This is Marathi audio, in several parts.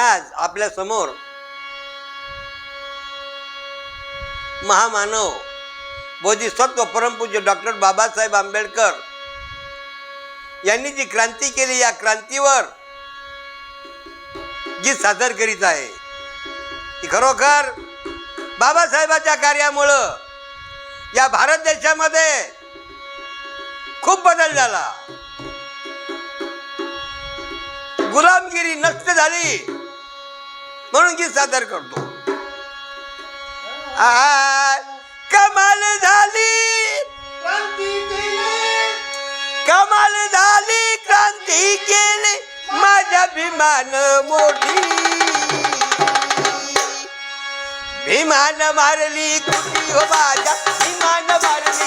आज आपल्यासमोर महामानव बोधिसत्व परमपूज्य डॉक्टर बाबासाहेब आंबेडकर यांनी जी क्रांती केली या क्रांतीवर जी सादर करीत आहे. ती खरोखर बाबासाहेबाच्या कार्यामुळं या भारत देशामध्ये खूप बदल झाला. गुलामगिरी नष्ट झाली. म्हणून गीत सादर करतो. कमाल झाली. कमाल झाली क्रांती केली. माझ्या भीमान मोठी भीमान मारली कुठी हो माझ्या भीमान मारली.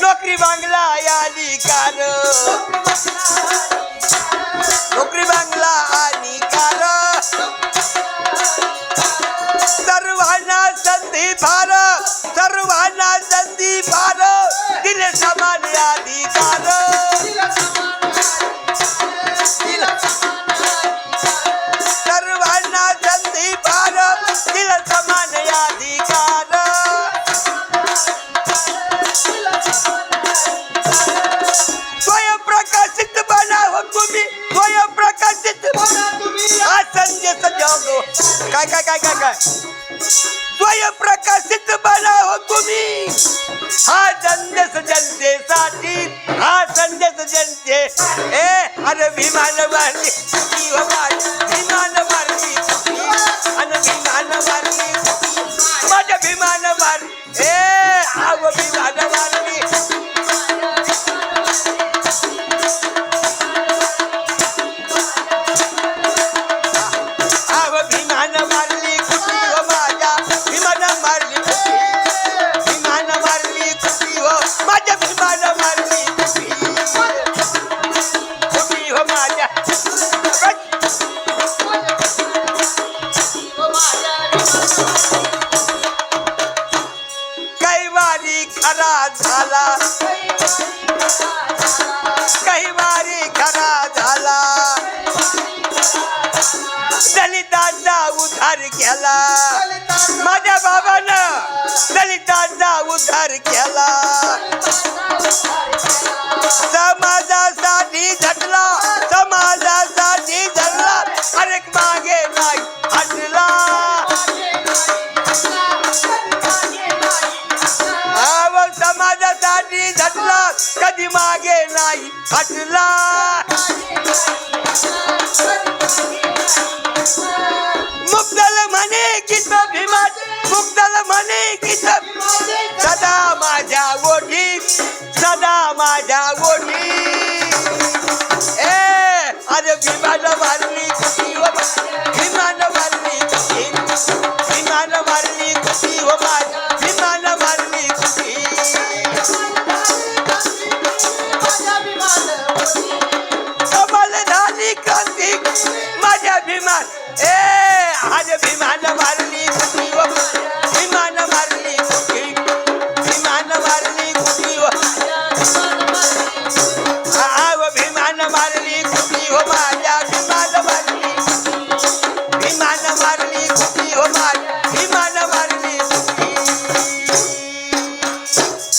नोकरी बांगला या अधिकार आणि कार सर्वांना संधी फार तुम्ही हा हा अरे विमान कुठली विमान मारली माझ्या बाबानं दलितांचा उद्धार केला. कधी मागे नाही हटला. मुक्तल म्हणे गीत भीमात मुक्तल म्हणे गीत सदा माझ्या ओढी सदा माझ्या ओढी माझ्या